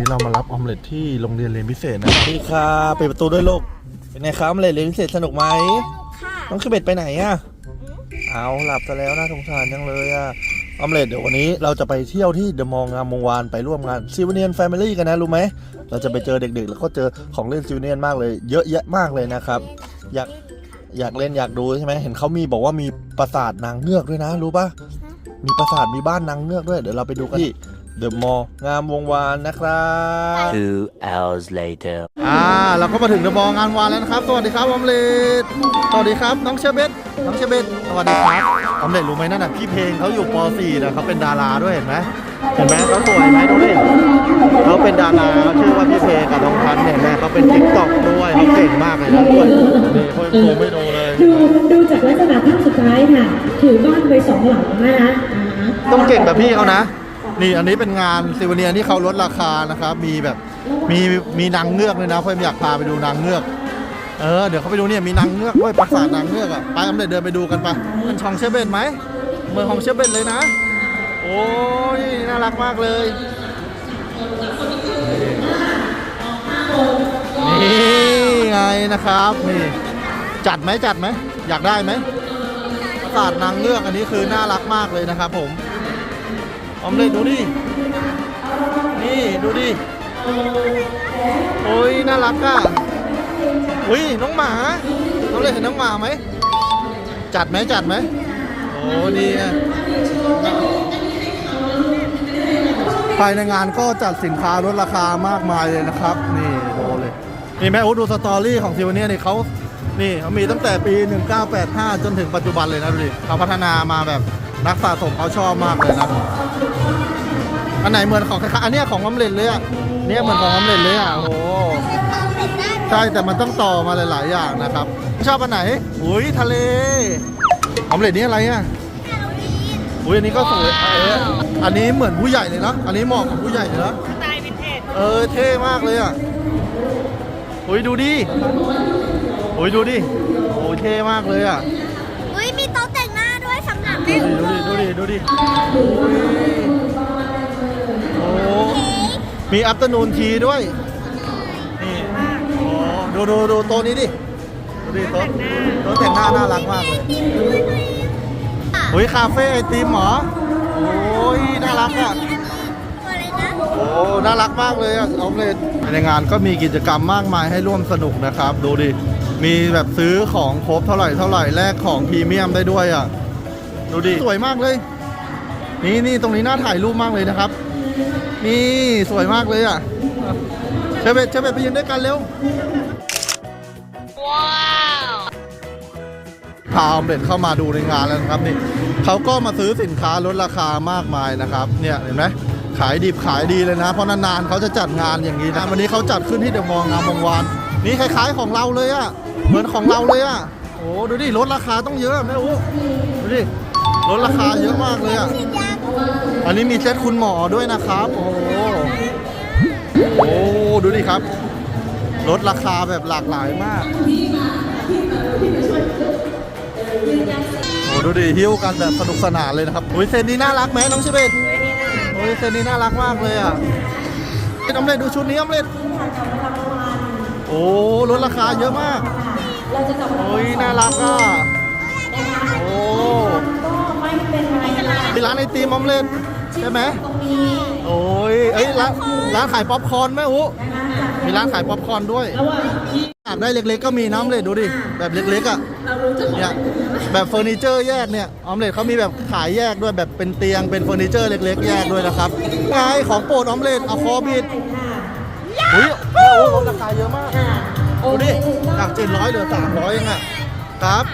นี้เรามารับออมเล็ตที่โรงเรียนเรียนพิเศษนะครับพี่ค่ะปิดประตูด้วยลูกเป็นไงครับออมเล็ตเรียนพิเศษสนุกไหมค่ะน้องคือเบ็ดไปไหนอะเอาหลับซะแล้วน่าสงสารจังเลยอะออมเล็ตเดี๋ยววันนี้เราจะไปเที่ยวที่เดอะมองงามวงวานไปร่วมงานซิวเนียนแฟมิลี่กันนะรู้ไหมเราจะไปเจอเด็กๆ แล้วก็เจอของเล่นซิวเนียนมากเลย เยอะแยะมากเลยนะครับอยากอยากเล่นอยากดูใช่ไหมเห็นเขามีบอกว่ามีปราสาทนางเงือกด้วยนะ รู้ปะมีปราสาทมีบ้านนางเงือกด้วยเดี๋ยวเราไปดูกันที่ เดอะมอลล์งามวงวานนะครับ Two hours later. อ่าเราก็มาถึงเดอะมอลล์งานวานแล้วนะครับ สวัสดีครับออมเล็ตสวัสดีครับน้องเชอร์เบตน้องเชอร์เบตสวัสดีครับออมเล็ตรู้ไหมนั่นน่ะพี่เพลงเขาอยู่ป .4 นะเขาเป็นดาราด้วยเห็นไหมเห็นไหมเขาสวยไหมดูดิเขาเป็นดาราเขาชื่อว่าพี่เพลงกับน้องพันธุ์เนี่ยแม่เขาเป็นติ๊กต็อกด้วยเขาเก่งมากเลยนะด้วยนี่เขายังโตไม่ดูเลย ดูดูจากลักษณะภาพสุดท้ายค่ะ ถือบ้านไปสองหลังนะคะอ่าฮะต้องเก่งแบบพี่เขานะ นี่อันนี้เป็นงานซิวเนียที่เขาลดราคานะครับ มีแบบมีมีนางเงือกเลยนะเพื่อนอยากพาไปดูนางเงือก เออเดี๋ยวเขาไปดูเนี่ยมีนางเงือกด้วยปราสาทนางเงือกอะไปอำเด็เดินไปดูกันไปมันชองเชอร์เบนไหมเมืองของเชอร์เบนเลยนะ โอ้ยน่ารักมากเลยนี่ไงนะครับนี่จัดไหมจัดไหมอยากได้ไหมปราสาทนางเงือกอันนี้คือน่ารักมากเลยนะครับผม ออมเล็ตดูดิ นี่ดูดิ โอ้ยน่ารักอะอุ้ยน้องหมาน้องเลยเห็นน้องหมาไหม จัดไหมจัดไหมโอ้ดีอะภายในงานก็จัดสินค้าลดราคามากมายเลยนะครับ นี่ดูเลยนี่แม่อุดดูสตอรี่ของซิวเนียนี่เขานี่เขามีตั้งแต่ปี 1985 จนถึงปัจจุบันเลยนะดูดิเขาพัฒนามาแบบ นักสะสมเขาชอบมากเลยนะ อันไหนเหมือนของคล้ายๆอันเนี้ยของออมเล็ตเลยอะเนี่ยเหมือนของออมเล็ตเลยอะโอ้โหใช่แต่มันต้องต่อมาหลายๆอย่างนะครับ ชอบอันไหนอุ้ยทะเลออมเล็ตนี่อะไรอะอุ้ยอันนี้ก็สวยเอออันนี้เหมือนผู้ใหญ่เลยนะอันนี้เหมาะกับผู้ใหญ่เลยนะสไตล์วินเทจเออเท่มากเลยอะอุ้ยดูดิอุ้ยดูดิโอ้ยเท่มากเลยอะ อุ้ยมีโต๊ะแต่งหน้า ดิดูดิดูดิดูดิโอ้มีอั t เ r อร์นูนทีด้วย นี่โอ้ดูดูดูโต๊ะนี้ดิ ดูดิโต๊ะโต๊ะแต่งหน้าน่ารักมากเลยเฮ้ยคาเฟ่ไอติมเหรอ โอ้ยน่ารักอะโอ้น่ารักมากเลยอะออมเล็ตในงานก็มีกิจกรรมมากมายให้ร่วมสนุกนะครับ ดูดิ มีแบบซื้อของครบเท่าไหร่เท่าไหร่แลกของพรีเมียมได้ด้วยอะ ดูดิ สวยมากเลย นี่นี่ตรงนี้น่าถ่ายรูปมากเลยนะครับ นี่สวยมากเลยอะเชฟเบตเชฟเบตไปยืนด้วยกันเร็ว ว้าวพาออมเล็ตเข้ามาดูในงานแล้วนะครับนี่เขาก็มาซื้อสินค้าลดราคามากมายนะครับ เนี่ยเห็นไหมขายดิบขายดีเลยนะ เพราะนานๆเขาจะจัดงานอย่างนี้นะวันนี้เขาจัดขึ้นที่เดอะมองงามวงวานนี่คล้าย ๆของเราเลยอะ่ะเหมือนของเราเลยอะ่ะโอ้ดูดิลดราคาต้องเยอะแม่อู้ดูดิ ลดราคาเยอะมากเลยอะ่ะฉีดยาอันนี้มีเซตคุณหมอด้วยนะครับ โอ้โหโอ้ ดูดิครับ ลดราคาแบบหลากหลายมาก โอ้ ดูดิฮิ้วกันแบบสนุกสนานเลยนะครับโอ้ยเซนนี้น่ารักไหมน้องชิเบตโอ้ยเซนนี้น่ารักมากเลยอะเอ้ยน้ำเล็ดดูชุดนี้น้ำเล็ดโอ้ลดราคาเยอะมากโอ้ยน่ารักอะโอ้ มีร้านไอติมออมเล็ตใช่ไหมโอ้ยเอ้ยร้านร้านขายป๊อปคอร์นไหมอู้มีร้านขายป๊อปคอร์นด้วยอยากได้เล็กๆก็มีน้ำเลยดูดิแบบเล็กๆอะเนี่ยแบบเฟอร์นิเจอร์แยกเนี่ยออมเล็ตเขามีแบบขายแยกด้วยแบบเป็นเตียงเป็นเฟอร์นิเจอร์เล็ก ๆ แยกด้วยนะครับไงของโปรดออมเล็ตเอาคอบิดอุ้ยโอ้โหราคาเยอะมากดูดิจาก700เหลือ300เองอะครับ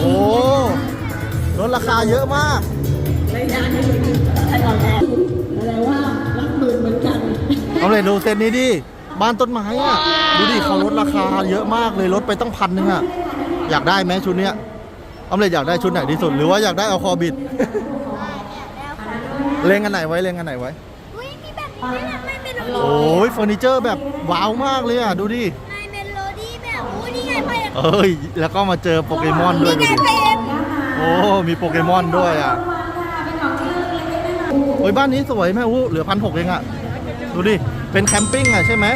โอ้ ลดราคาเยอะมากอะไรว่ารักหมื่นเหมือนกัน เอาเลยดูเซตนี้ดิ บ้านต้นไม้อะ ดูดิเขาลดราคาเยอะมากเลยลดไปตั้งพันหนึงอะ อยากได้ไหมชุดเนี้ยออมเลยอยากได้ชุดไหนที่สุด หรือว่าอยากได้เอาคอบิด เล็งอันไหนไว้เล็งอันไหนไว้อุ้ยมีแบบนี้นะไม่เมโลโอ้ยเฟอร์นิเจอร์แบบว้าวมากเลยอะ ดูดิไม่เมโลดี้แบบอุ้ยนี่ไงพ่ออยากเอ้ย แล้วก็มาเจอโปเกมอนด้วยนี่ดูไงดิเพลง โอ้ มีโปเกมอนด้วยอะโอ้ยบ้านนี้สวยแม่อู้เหลือพันหกเองอะ ดูดิ เป็นแคมปิ้งอะใช่ไหม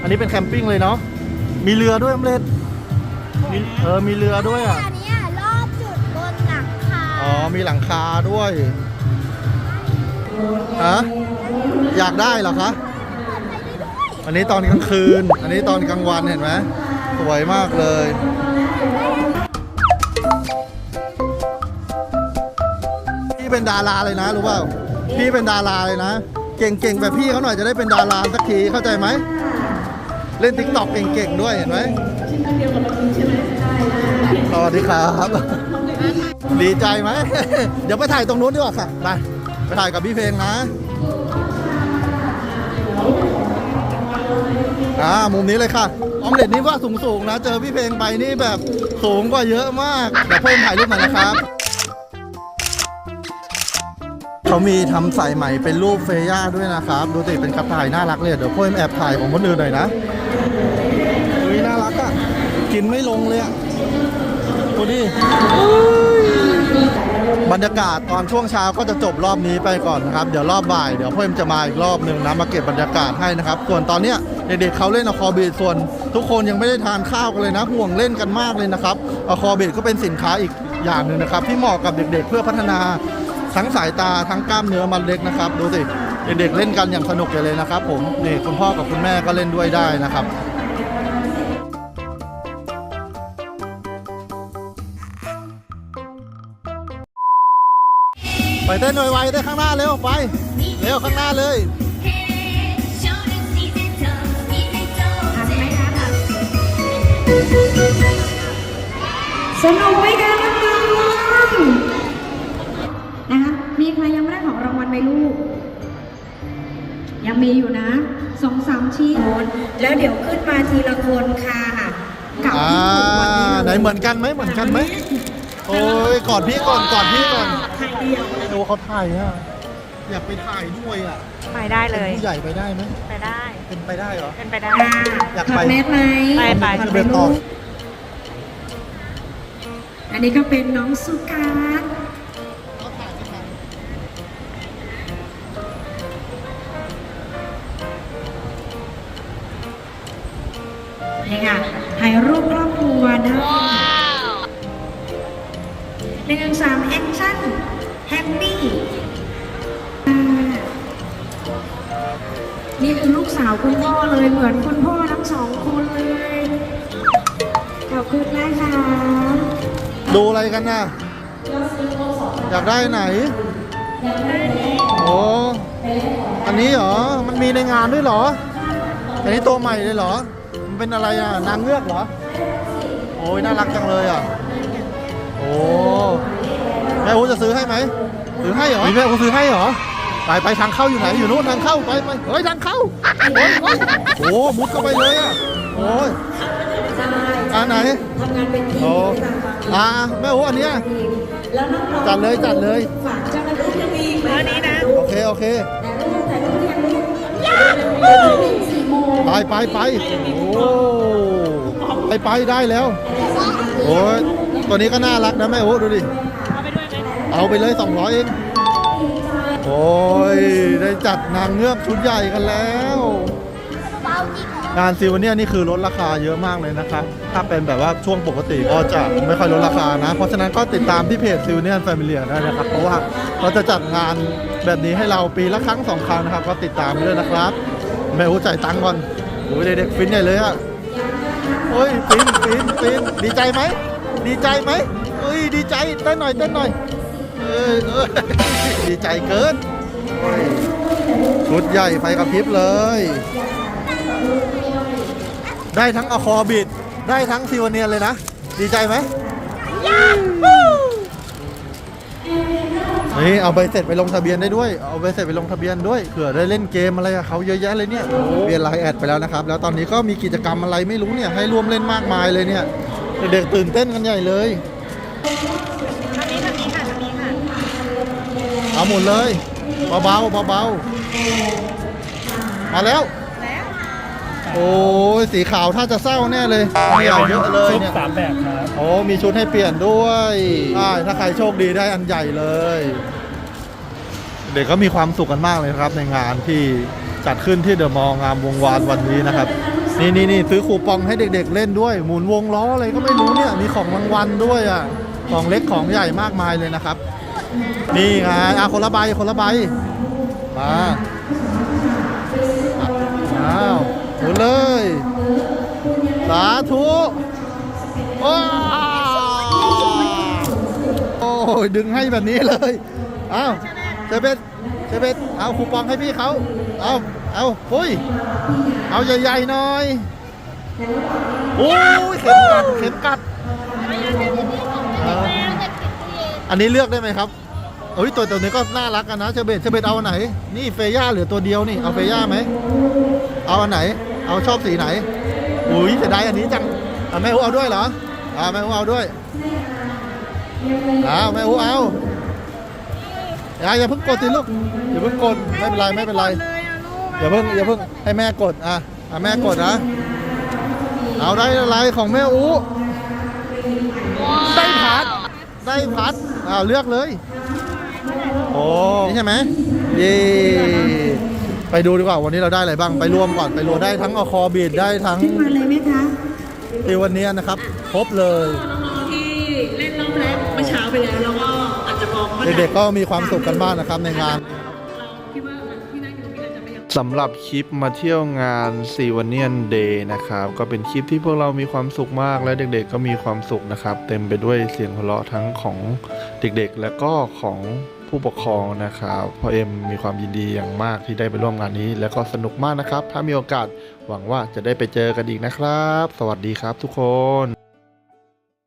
อันนี้เป็นแคมปิ้งเลยเนาะ มีเรือด้วยอำเล็ดมีเออ มีเรือด้วยอะ อันเนี้ยรอบจุดบนหลังคา อ๋อ มีหลังคาด้วยฮะอยากได้เหรอคะ อันนี้ตอนกลางคืน อันนี้ตอนกลางวันเห็นไหมสวยมากเลย เป็นดาราเลยนะรู้เปล่าพี่เป็นดาราเลยนะ เก่งๆแบบพี่เขาหน่อยจะได้เป็นดาราสักทีเข้าใจไหมเล่นติ๊กต็อกเก่งๆด้วยเห็นไหมสวัสดีครับดีใจไหมเดี๋ยวไปถ่ายตรงนู้นดีกว่าค่ะไปไปถ่ายกับพี่เพลงนะอ่ามุมนี้เลยค่ะออมเล็ตนี่ว่าสูงๆนะ เจอพี่เพลงไปนี่แบบสูงกว่าเยอะมากเดี๋ยวเพิ่มถ่ายรูปหน่อยนะครับ เขามีทำใส่ใหม่เป็นรูปเฟย่าด้วยนะครับ ดูสิเป็นกระต่ายน่ารักเลยเดี๋ยวพ่อแอบถ่ายของคนอื่นหน่อยนะอุ้ยน่ารักอะกินไม่ลงเลยอะดูดิบรรยากาศตอนช่วงเช้าก็จะจบรอบนี้ไปก่อนนะครับ เดี๋ยวรอบบ่ายเดี๋ยวพ่อเอ็มจะมาอีกรอบหนึ่งนะมาเก็บบรรยากาศให้นะครับ ส่วนตอนเนี้ยเด็กๆเขาเล่นอคอบีดส่วน ทุกคนยังไม่ได้ทานข้าวกันเลยนะ ห่วงเล่นกันมากเลยนะครับอคอบีดก็เป็นสินค้าอีกอย่างหนึ่งนะครับ ที่เหมาะกับเด็กๆเพื่อพัฒนา ทั้งสายตาทั้งกล้ามเนื้อมันเล็กนะครับ ดูสิเด็กๆเล่นกันอย่างสนุกเลยนะครับ ผมนี่คุณพ่อกับคุณแม่ก็เล่นด้วยได้นะครับไปเต้นหน่อยไวเต้นข้างหน้าเร็วไปเร็วข้างหน้าเลยสนุกไหมคะน้องๆ นะคะมีใครยังไม่ได้ของรางวัลไหมลูก ยังมีอยู่นะสองสามชิ้นแล้วเดี๋ยวขึ้นมาทีละคนค่ะกับอ่าที่ถูกวันนี้เลยไหนเหมือนกันไหมเหมือนกันไหมโอ้ยก่อนพี่ก่อนก่อนพี่ก่อนถ่ายเดียวดูเขาถ่ายอะอยากไปถ่ายด้วยอะไปได้เลเป็นยผู้ใหญ่ไปได้ไหมไปได้เป็นไปได้เหรอเป็นไปได้อ่าอยากถไปอดแมสไหมไปไปถอดเดินต่ลูอกอันนี้ก็เป็นน้องสุการ มือนคุณพ่อทั้งสองคนเลย ขอบคุณนะคะดูอะไรกันน่ะ อยากได้ไหน โอ้ อันนี้เหรอ มันมีในงานด้วยเหรอ อันนี้ตัวใหม่เลยเหรอ มันเป็นอะไรอะ นางเงือกเหรอ โอ้ยน่ารักจังเลยอะ โอ้ แม่อูจะซื้อให้ไหม ซื้อให้เหรอ แม่อูซื้อให้เหรอ ไปไปทางเข้าอยู่ไหนอยู่นู้นทางเข้าไปไปเฮ้ยทางเข้าโอ้ยโอ้ยโอ้มุดเข้าไปเลยอะโอ้ยอ่าไหนทำงานเป็นทีมโอ้ค่ะอ่าแม่อูอันเนี้ยแล้วน้องๆจัดเลยจัดเลยฝากเจ้าหน้าที่จะมีไหมอันนี้นะโอเคโอเคแต่ลูกแต่ลูกยังลูกสี่โมงไปไปไปโอ้ไปไปได้แล้วโอ้ยตัวนี้ก็น่ารักนะแม่โอ้ดูดิเอาไปด้วยไหมเอาไปเลย200เอง โอ้ย ได้จัดนางเงือกชุดใหญ่กันแล้ว เบาจริงเหรองานซิลเนียนี่คือลดราคาเยอะมากเลยนะครับ ถ้าเป็นแบบว่าช่วงปกติก็จะไม่ค่อยลดราคานะ เพราะฉะนั้นก็ติดตามที่เพจซิลเนียนแฟมิเลียได้นะครับ เพราะว่าเขาจะจัดงานแบบนี้ให้เราปีละครั้งสองครั้งนะครับ ก็ติดตามด้วยนะครับ แม่อู้จ่ายตังค์ก่อนโอ้ยเด็กๆฟินใหญ่เลยอะโอ้ยฟินฟินฟินดีใจไหม ดีใจไหมเอ้ยดีใจเต้นหน่อยเต้นหน่อย เออเออดีใจเกินชุดใหญ่ไฟกระพริบเลย ได้ทั้งอะคอบิด ได้ทั้งซิวเนียนเลยนะ ดีใจไหมนี่เอาใบเสร็จไปลงทะเบียนได้ด้วย เอาใบเสร็จไปลงทะเบียนด้วย เผื่อได้เล่นเกมอะไรกับเขาเยอะแยะเลยเนี่ยเบียนไลน์แอดไปแล้วนะครับ แล้วตอนนี้ก็มีกิจกรรมอะไรไม่รู้เนี่ย ให้ร่วมเล่นมากมายเลยเนี่ย เด็กๆตื่นเต้นกันใหญ่เลย อันนี้ทางนี้ค่ะทางนี้ค่ะเอาหมุนเลยเบาๆเบาๆมาแล้ว แล้วโอ้ยสีขาวถ้าจะเศร้าแน่เลยเนี่ยเยอะเลยเนี่ยสามแบบครับ โอ้มีชุดให้เปลี่ยนด้วยได้ถ้าใครโชคดีได้อันใหญ่เลย เด็กก็มีความสุขกันมากเลยครับในงานที่จัดขึ้นที่เดอะมอลล์งามวงวานวันนี้นะครับ นี่นี่นี่ซื้อคูปองให้เด็กๆเล่นด้วย หมุนวงล้ออะไรก็ไม่รู้เนี่ยมีของรางวัลด้วยอะ ของเล็กของใหญ่มากมายเลยนะครับ นี่ไงอะคนละใบคนละใบมาอ้าวหมุนเลย สาธุโอ้โอ้ยดึงให้แบบนี้เลยเอาเจเบตเจเบตเอาคูปองให้พี่เขาเอาเอาปุ้ยเอาใหญ่ๆหน่อยโอ้ยเข็มกัดเข็มกัดเออ อันนี้เลือกได้ไหมครับเอ้ยตัวตัวนี้ก็น่ารักกันนะเชเบตเชเบตเอาอันไหน นี่เฟย่าเหลือตัวเดียวนี่เอาเฟย่าไหมเอาอันไหน เอาชอบสีไหนอุ้ยเสียดายอันนี้จังอะแม่อูเอาด้วยเหรออ่าแม่อูเอาด้วยอ้าแม่อูเอาอย่าอย่าเพิ่งกดสิลูกอย่าเพิ่งกดไม่เป็นไรไม่เป็นไรเลยอะลูกอย่าเพิ่งอย่าเพิ่งให้แม่กดอะอะแม่กดนะเอาได้อะไรของแม่อูได้ พัดได้พัดอ้าวเลือกเลย โอ้นี่ใช่ไหมเย่ไปดูดีกว่าวันนี้เราได้อะไรบ้างไปรวมก่อนไปรวมได้ทั้งอคอบีดได้ทั้งขึ้นมาเลยไหมคะในวันนี้นะครับครบเลยที่เล่นรอบแรกเมื่อเช้าไปแล้วแล้วก็อาจจะมองว่าเด็กๆก็มีความสุขกันบ้างนะครับในงาน สำหรับคลิปมาเที่ยวงานซีวันเนียนเดย์นะครับ ก็เป็นคลิปที่พวกเรามีความสุขมากและเด็กๆก็มีความสุขนะครับ เต็มไปด้วยเสียงหัวเราะทั้งของเด็กๆ และก็ของผู้ปกครองนะครับพ่อเอ็มมีความยินดีอย่างมากที่ได้ไปร่วมงานนี้ และก็สนุกมากนะครับ ถ้ามีโอกาสหวังว่าจะได้ไปเจอกันอีกนะครับ สวัสดีครับทุกคน